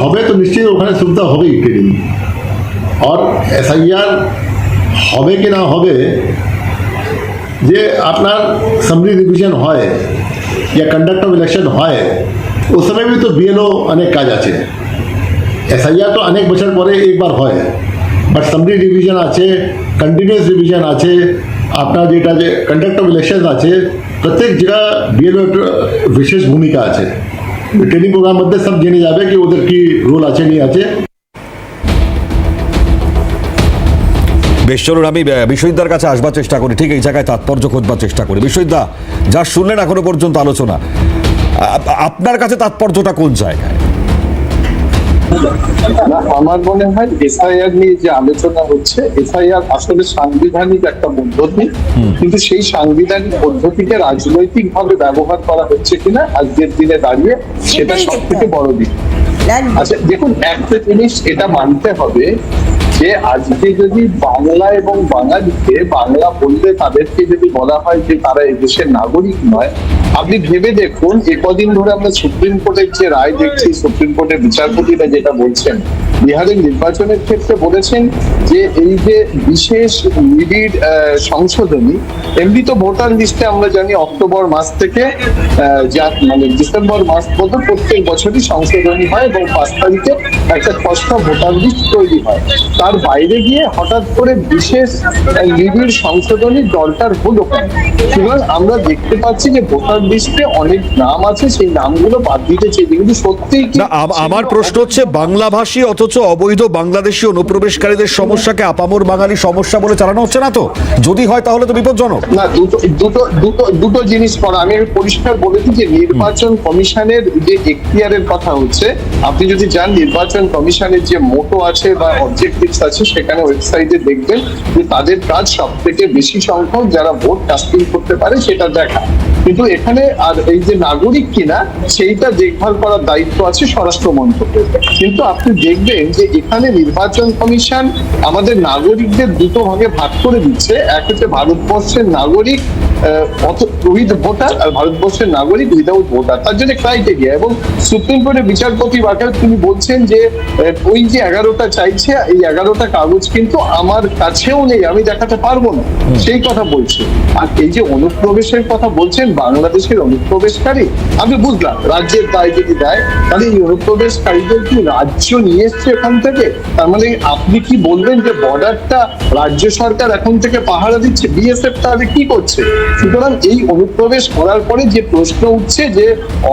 হবে তো নিশ্চয়ই ওখানে সুবিধা হবেই ট্রেনিং আর এসআইআর হবে কি না হবে যে আপনার সামরি রিভিশন হয় या कंडक्ट ऑफ इलेक्शन হয় उस समय भी तो बीएलओ অনেক কাজ আছে এসআইআর তো অনেক বছর পরে একবার হয় বাট সামরি রিভিশন আছে কন্টিনিউয়াস রিভিশন আছে আপনার যেটা যে কন্ডাক্ট অফ ইলেকশন আছে প্রত্যেক জায়গা বিএলও বিশেষ ভূমিকা আছে ট্রেনিং প্রোগ্রাম মধ্যে সব জেনে যাবে কি ওদের কি রোল আছে নি আছে। বেশ, চলুন আমি বিশ্বদার কাছে আসবার চেষ্টা করি। ঠিক এই জায়গায় তাৎপর্য খোঁজবার চেষ্টা করি। বিশ্বদা যা শুনলেন এখনও পর্যন্ত আলোচনা আপনার কাছে তাৎপর্যটা কোন জায়গায়? আমার মনে হয় এসআইআর নিয়ে যে আলোচনা হচ্ছে এসআইআর আসলে সাংবিধানিক একটা পদ্ধতি। কিন্তু সেই সাংবিধানিক পদ্ধতিকে রাজনৈতিক ভাবে ব্যবহার করা হচ্ছে কিনা আজকের দিনে দাঁড়িয়ে সেটা সব থেকে বড় দিক। আচ্ছা দেখুন একটা জিনিস এটা মানতে হবে যে আজকে যদি বাংলা এবং বাঙালিকে বাংলা বললে তাদেরকে যদি বলা হয় যে তারা এই দেশের নাগরিক নয় আপনি ভেবে দেখুন এ কদিন ধরে আমরা সুপ্রিম কোর্টের যে রায় দেখছি, সুপ্রিম কোর্টের বিচারপতিরা যেটা বলছেন, বিহারের নির্বাচনের ক্ষেত্রে বলেছেন যে এই যে বিশেষ নিবিড় সংশোধনী, এমনি তো ভোটার লিস্টে আমরা জানি অক্টোবর মাস থেকে মানে ডিসেম্বর মাস পর্যন্ত প্রত্যেক বছরই সংশোধনী হয় এবং পাঁচ তারিখে একটা স্পষ্ট ভোটার লিস্ট তৈরি হয়। তার বাইরে গিয়ে হঠাৎ করে বিশেষ নিবিড় সংশোধনী দরকার হলো সুতরাং আমরা দেখতে পাচ্ছি যে ভোটার লিস্টে অনেক নাম আছে সেই নামগুলো বাদ দিতে চেয়েছে কিন্তু আম- আমার প্রশ্ন হচ্ছে বাংলাভাষী অথচ অবৈধ বাংলাদেশি অনুপ্রবেশকারীদের সমস্যাকে আপামর বাঙালি সমস্যা বলে চালানো হচ্ছে না তো? যদি হয় তাহলে তো বিপজ্জনক। না দুটো দুটো দুটো দুটো জিনিস করা আমি পরিষ্কার বলেছি যে নির্বাচন কমিশনের যে এখতিয়ারের কথা হচ্ছে আপনি যদি যান নির্বাচন কমিশনের যে মোটো আছে বা অবজেক্টিভস আছে সেখানে ওয়েবসাইটে দেখবেন যে তাদের কাজ সব থেকে বেশি সংখ্যক যারা ভোট কাস্টিং করতে পারে সেটা দেখা। কিন্তু এখানে আর এই যে নাগরিক কিনা, সেইটা দেখভাল করার দায়িত্ব আছে স্বরাষ্ট্র মন্ত্রকের। কিন্তু আপনি দেখবেন যে এখানে নির্বাচন কমিশন আমাদের নাগরিকদের দুটো ভাগে ভাগ করে দিচ্ছে। এক হচ্ছে ভারতবর্ষের নাগরিক উইথ ভোটার আর ভারতবর্ষের নাগরিক উইদাউট ভোটার তার জন্য ক্রাইটেরিয়া এবং সুপ্রিম কোর্টের বিচারপতি ওয়াকার তিনি বলছেন যে ওই যে এগারোটা চাইছে এই এগারোটা কাগজ কিন্তু আমার কাছেও নেই আমি দেখাতে পারব না। সেই কথা বলছে। আর এই যে অনুপ্রবেশের কথা বলছেন বাংলাদেশের অনুপ্রবেশকারী আমি বুঝলাম রাজ্যের দায় যদি দেয় তাহলে এই অনুপ্রবেশকারীদের কি রাজ্য নিয়ে এসছে এখান থেকে? তার মানে আপনি কি বলবেন যে বর্ডারটা রাজ্য সরকার এখন থেকে পাহারা দিচ্ছে? বিএসএফ তাহলে কি করছে? সুতরাং এই অনুপ্রবেশ করার পরে যে প্রশ্ন উঠছে যে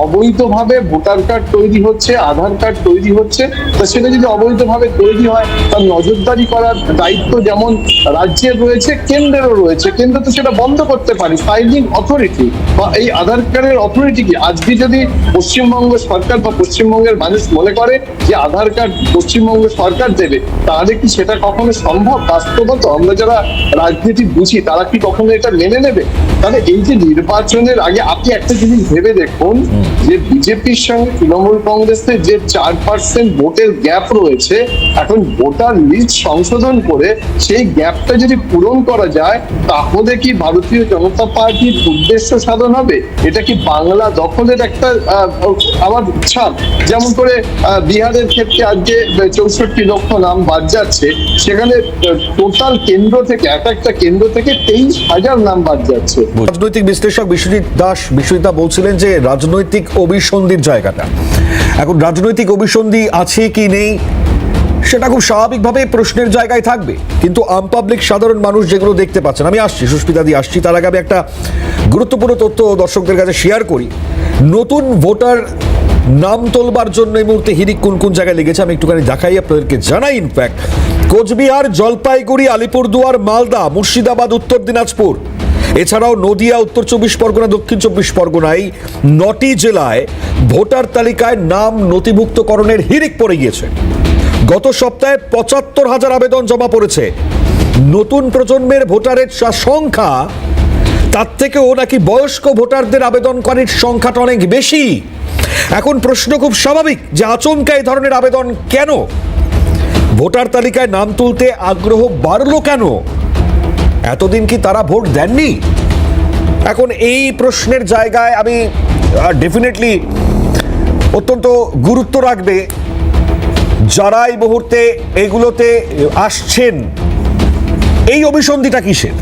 অবৈধভাবে ভোটার কার্ড তৈরি হচ্ছে, আধার কার্ড তৈরি হচ্ছে, তা সেটা যদি অবৈধভাবে তৈরি হয়, তার নজরদারি করার দায়িত্ব যেমন রাজ্যের রয়েছে, কেন্দ্রেরও রয়েছে। কেন্দ্র তো সেটা বন্ধ করতে পারে ফাইলিং অথরিটি বা এই আধার কার্ডের অথরিটি কি? আজকে যদি পশ্চিমবঙ্গ সরকার বা পশ্চিমবঙ্গের মানুষ মনে করে যে আধার কার্ড পশ্চিমবঙ্গ সরকার দেবে, তাহলে কি সেটা কখনো সম্ভব? বাস্তবত আমরা যারা রাজনীতি বুঝি, তারা কি কখনো এটা মেনে নেবে? তাহলে এই যে নির্বাচনের আগে আপনি একটা জিনিস ভেবে দেখুন যে বিজেপির সঙ্গে তৃণমূল কংগ্রেসের যে চার পার্সেন্ট ভোটের গ্যাপ রয়েছে এখন ভোটার লিস্ট সংশোধন করে সেই গ্যাপটা যদি পূরণ করা যায় তাহলে কি ভারতীয় জনতা পার্টির উদ্দেশ্য সাধন হবে? এটা কি বাংলা দখলের একটা আমার ছাপ? যেমন করে বিহারের ক্ষেত্রে আজকে চৌষট্টি লক্ষ নাম বাদ যাচ্ছে সেখানে টোটাল কেন্দ্র থেকে এক একটা কেন্দ্র থেকে তেইশ হাজার নাম বাদ যাচ্ছে। রাজনৈতিক বিশ্লেষক বিশ্বজিৎ দাস বিশ্বজিৎ বলছিলেন যে রাজনৈতিক অভিসন্ধির জায়গাটা। এখন রাজনৈতিক অভিসন্ধি আছে কি নেই, সেটা খুব স্বাভাবিকভাবে প্রশ্নের জায়গায় থাকবে। কিন্তু আম পাবলিক সাধারণ মানুষ যেগুলো দেখতে পাচ্ছেন, আমি আসছি, সুস্মিতা দি আসছি, তার আগে আমি একটা গুরুত্বপূর্ণ তথ্য দর্শকদের কাছে শেয়ার করি। নতুন ভোটার নাম তোলবার জন্য এই মুহূর্তে হিরিক কোন কোন জায়গায় লেগেছে, আমি একটুখানি দেখাই, আপনাদেরকে জানাই ইনফ্যাক্ট কোচবিহার, জলপাইগুড়ি, আলিপুরদুয়ার, মালদা, মুর্শিদাবাদ, উত্তর দিনাজপুর। এছাড়াও নদিয়া, উত্তর চব্বিশ পরগনা, দক্ষিণ চব্বিশ পরগনায় নটি জেলায় ভোটার তালিকায় নাম নথিভুক্তকরণের হিরিক পড়ে গিয়েছে। গত সপ্তাহে পঁচাত্তর হাজার আবেদন জমা পড়েছে। নতুন প্রজন্মের ভোটারের সংখ্যা, তার থেকেও নাকি বয়স্ক ভোটারদের আবেদনকারীর সংখ্যাটা অনেক বেশি। এখন প্রশ্ন খুব স্বাভাবিক যে আচমকা এই ধরনের আবেদন কেন? ভোটার তালিকায় নাম তুলতে আগ্রহ বাড়লো কেন? এতদিন কি তারা ভোট দেননি? এখন এই প্রশ্নের জায়গায় আমি ডেফিনেটলি অত্যন্ত গুরুত্ব রাখবে যারা এই মুহূর্তে এগুলোতে আসছেন। এই অভিসন্ধিটা কিসের?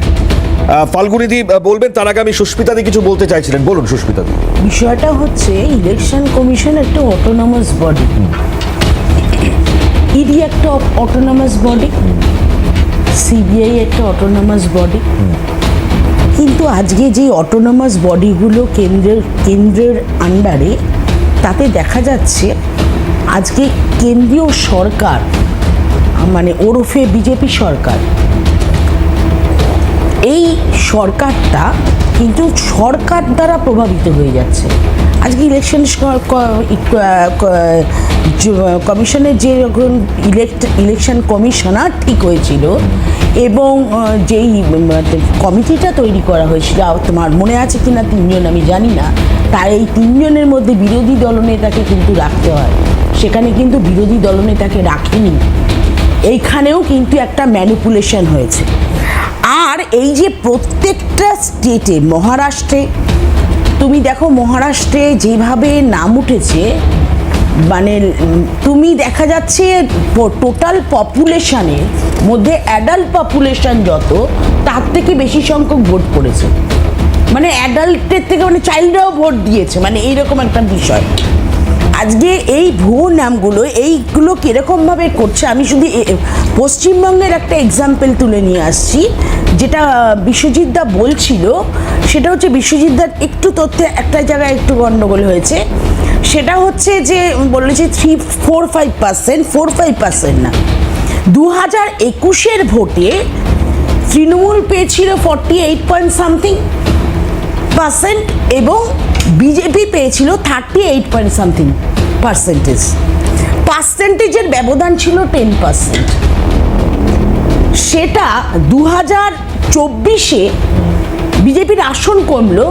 ফাল্গুনিদি বলবেন, তার আগে আমি সুস্মিতাদি কিছু বলতে চাইছিলেন। বলুন সুস্মিতাদি বিষয়টা হচ্ছে, ইলেকশন কমিশন একটা অটোনমাস বডি ইডি একটা অটোনমাস বডি সিবিআই একটা অটোনমাস বডি কিন্তু আজকে যে অটোনমাস বডিগুলো কেন্দ্রের কেন্দ্রের আন্ডারে তাতে দেখা যাচ্ছে আজকে কেন্দ্রীয় সরকার মানে ওরফে বিজেপি সরকার, এই সরকারটা কিন্তু সরকার দ্বারা প্রভাবিত হয়ে যাচ্ছে। আজকে ইলেকশন কমিশনের যে ইলেক্ট ইলেকশন কমিশনার ঠিক হয়েছিল এবং যেই কমিটিটা তৈরি করা হয়েছিল তোমার মনে আছে কি না তিনজন আমি জানি না তার এই তিনজনের মধ্যে বিরোধী দলনেতাকে কিন্তু রাখতে হয়। সেখানে কিন্তু বিরোধী দলনেতাকে রাখেনি। এইখানেও কিন্তু একটা ম্যানিপুলেশন হয়েছে। আর এই যে প্রত্যেকটা স্টেটে মহারাষ্ট্রে তুমি দেখো মহারাষ্ট্রে যেভাবে নাম উঠেছে মানে তুমি দেখা যাচ্ছে টোটাল পপুলেশনের মধ্যে অ্যাডাল্ট পপুলেশন যত, তার থেকে বেশি সংখ্যক ভোট পড়েছে। মানে অ্যাডাল্টের থেকে মানে চাইল্ডরাও ভোট দিয়েছে মানে এইরকম একটা বিষয়। আজকে এই ভুয়ো নামগুলো, এইগুলো কীরকমভাবে করছে, আমি শুধু পশ্চিমবঙ্গের একটা এক্সাম্পল তুলে নিয়ে আসছি, যেটা বিশ্বজিৎ দা বলছিল, সেটা হচ্ছে বিশ্বজিৎ দার একটু তথ্যে একটা জায়গায় একটু গণ্ডগোল হয়েছে, সেটা হচ্ছে যে বলেছে three four five percent four five percent না দু হাজার একুশের ভোটে তৃণমূল পেয়েছিল forty eight point something percent এবং বিজেপি পেয়েছিল thirty eight point something percentage পার্সেন্টেজের ব্যবধান ছিল টেন পার্সেন্ট সেটা দু হাজার চব্বিশে বিজেপির আসন কমলো,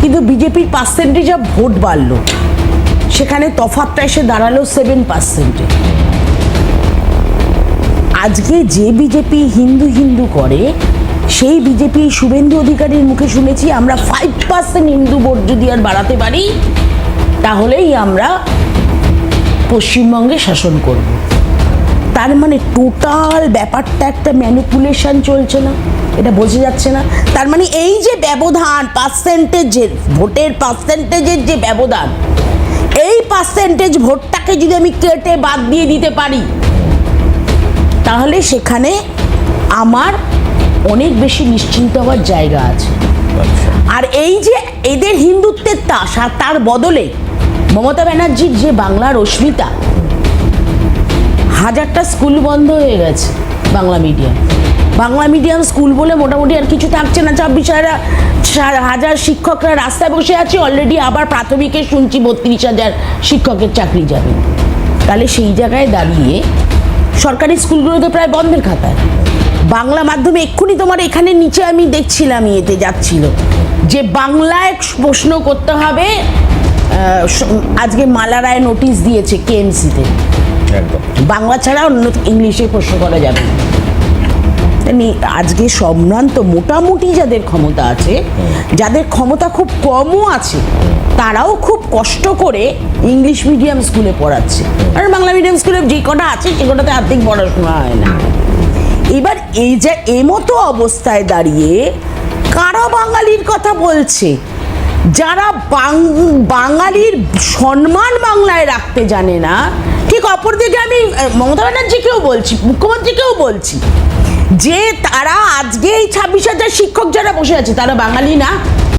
কিন্তু বিজেপির পার্সেন্টেজ অফ ভোট বাড়লো। সেখানে তফাতটা এসে দাঁড়াল সেভেন পার্সেন্টে আজকে যে বিজেপি হিন্দু হিন্দু করে সেই বিজেপি শুভেন্দু অধিকারীর মুখে শুনেছি আমরা ফাইভ পার্সেন্ট হিন্দু ভোট যদি আর বাড়াতে পারি, তাহলেই আমরা পশ্চিমবঙ্গে শাসন করব। তার মানে টোটাল ব্যাপারটা একটা ম্যানিপুলেশন চলছে না, এটা বোঝা যাচ্ছে না। তার মানে এই যে ব্যবধান পার্সেন্টেজের ভোটের পার্সেন্টেজের যে ব্যবধান, এই পার্সেন্টেজ ভোটটাকে যদি আমি কেটে বাদ দিয়ে দিতে পারি, তাহলে সেখানে আমার বেশি নিশ্চিন্ত হওয়ার জায়গা আছে। আর এই যে এদের হিন্দুত্বের তাস আর তার বদলে মমতা ব্যানার্জির যে বাংলার অস্মিতা হাজারটা স্কুল বন্ধ হয়ে গেছে Bangla medium Bangla medium school বলে মোটামুটি আর কিছু থাকছে না। ছাব্বিশ হাজার হাজার শিক্ষকরা রাস্তায় বসে আছে অলরেডি আবার প্রাথমিকে শুনছি বত্রিশ হাজার শিক্ষকের চাকরি যাবে। তাহলে সেই জায়গায় দাঁড়িয়ে সরকারি স্কুলগুলোতে প্রায় বন্ধের খাতায়। বাংলা মাধ্যমে এক্ষুনি তোমার এখানে নিচে আমি দেখছিলাম ইয়েতে যাচ্ছিল। যে বাংলায় প্রশ্ন করতে হবে আজকে মালা রায় নোটিশ দিয়েছে কেএমসিতে একদম। বাংলা ছাড়া অন্য ইংলিশে প্রশ্ন করা যাবে না। আজকে সম্ভ্রান্ত মোটামুটি যাদের ক্ষমতা আছে যাদের ক্ষমতা খুব কমও আছে তারাও খুব কষ্ট করে ইংলিশ মিডিয়াম স্কুলে পড়াচ্ছে। কারণ বাংলা মিডিয়াম স্কুলে যে কটা আছে সে কটাতে আর্থিক পড়াশোনা হয় না। এবার এই যে এমতো অবস্থায় দাঁড়িয়ে কারা বাঙালির কথা বলছে? যারা বাঙালির সম্মান বাংলায় রাখতে জানে না, ঠিক অপরদিকে আমি মমতা ব্যানার্জিকেও বলছি, মুখ্যমন্ত্রীকেও বলছি, যে তারা আজকে এই ছাব্বিশ হাজার শিক্ষক যারা বসে আছে, তারা বাঙালি না।